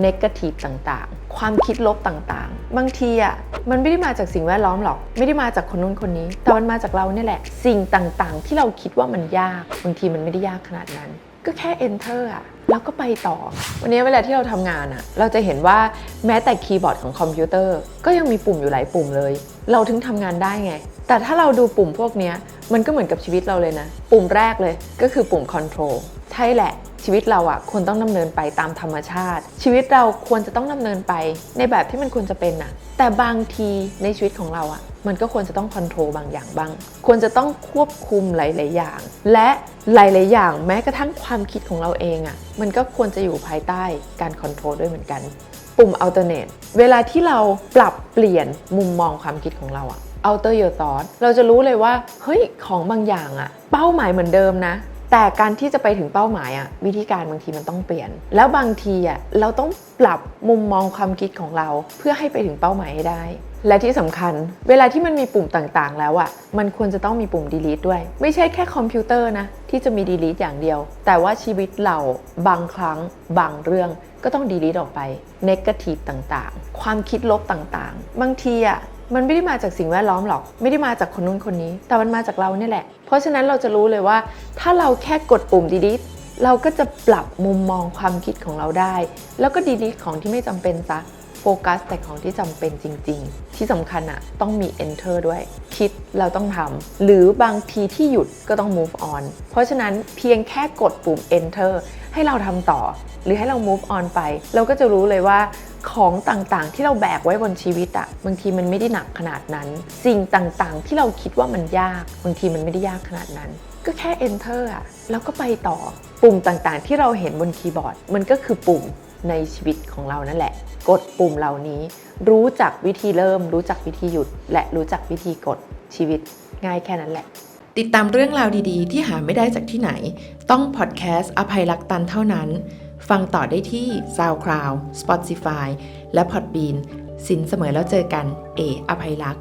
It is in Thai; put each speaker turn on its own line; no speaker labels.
เนกาทีฟต่างๆ ความคิดลบต่างๆ บางทีอะมันไม่ได้มาจากสิ่งแวดล้อมหรอก ไม่ได้มาจากคนนู้นคนนี้ แต่มันมาจากเราเนี่ยแหละ สิ่งต่างๆ ที่เราคิดว่ามันยาก บางทีมันไม่ได้ยากขนาดนั้น ก็แค่ enter อะแล้วก็ไปต่อ วันนี้เวลาที่เราทำงานอะเราจะเห็นว่าแม้แต่คีย์บอร์ดของคอมพิวเตอร์ ก็ยังมีปุ่มอยู่หลายปุ่มเลย เราถึงทำงานได้ไง แต่ถ้าเราดูปุ่มพวกนี้มันก็เหมือนกับชีวิตเราเลยนะ ปุ่มแรกเลยก็คือปุ่ม control ใช่แหละ ชีวิตเราอะควรต้องดำเนินไปตามธรรมชาติ ชีวิตเราควรจะต้องดำเนินไปในแบบที่มันควรจะเป็นน่ะ แต่บางทีในชีวิตของเราอะมันก็ควรจะต้องคอนโทรลบางอย่างบ้าง ควรจะต้องควบคุมหลาย ๆ อย่าง และหลาย ๆ อย่างแม้กระทั่งความคิดของเราเองอะมันก็ควรจะอยู่ภายใต้การคอนโทรลด้วยเหมือนกัน ปุ่ม alternate เวลาที่เราปรับเปลี่ยนมุมมองความคิดของเราอะ alter your thought เราจะรู้เลยว่า เฮ้ย ของบางอย่างอะเป้าหมายเหมือนเดิมนะ แต่การที่จะไปถึงเป้าหมายอะวิธีการบางทีมันต้องเปลี่ยน แล้วบางทีอะเราต้องปรับมุมมองความคิดของเราเพื่อให้ไปถึงเป้าหมายให้ได้ และที่สำคัญ เวลาที่มันมีปุ่มต่างๆ แล้วอะมันควรจะต้องมีปุ่ม delete ด้วย ไม่ใช่แค่คอมพิวเตอร์นะที่จะมี delete อย่างเดียว แต่ว่าชีวิตเราบางครั้งบางเรื่องก็ต้อง delete ออกไป negative ต่างๆ ความคิดลบต่างๆ บางทีอะ มันไม่ได้มาจากสิ่งแวดล้อมหรอก ไม่ได้มาจากคนนู้นคนนี้ แต่มันมาจากเราเนี่ยแหละ เพราะฉะนั้นเราจะรู้เลยว่า ถ้าเราแค่กดปุ่มดีดิสเราก็จะปรับมุมมองความคิดของเราได้ แล้วก็ดีดิสของที่ไม่จำเป็นซะ โฟกัสแต่ของที่จำเป็นจริง ๆ ที่สำคัญอะต้องมี enter ด้วย คิดเราต้องทำหรือบางทีที่หยุดก็ต้อง move on เพราะฉะนั้นเพียงแค่กดปุ่ม enter ให้เราทำต่อ หรือให้เรา move on ไป เราก็จะรู้เลยว่าของต่างๆ ที่เราแบกไว้บนชีวิตอะบางทีมันไม่ได้หนักขนาดนั้น สิ่งต่างๆ ที่เราคิดว่ามันยาก บางทีมันไม่ได้ยากขนาดนั้น ก็แค่ enter อะแล้วก็ไปต่อ ปุ่มต่างๆ ที่เราเห็นบนคีย์บอร์ด มันก็คือปุ่ม ในชีวิตของเรานั่นแหละ กดปุ่มเหล่านี้ รู้จักวิธีเริ่ม รู้จักวิธีหยุด และรู้จักวิธีกดชีวิตง่ายแค่นั้นแหละ ติดตามเรื่องราวดีๆ ที่หาไม่ได้จากที่ไหน ต้องพอดแคสต์อภัยรักตันเท่านั้น ฟังต่อได้ที่ SoundCloud Spotify และ Podbean สินเสมอแล้วเจอกัน เออภัยรักษ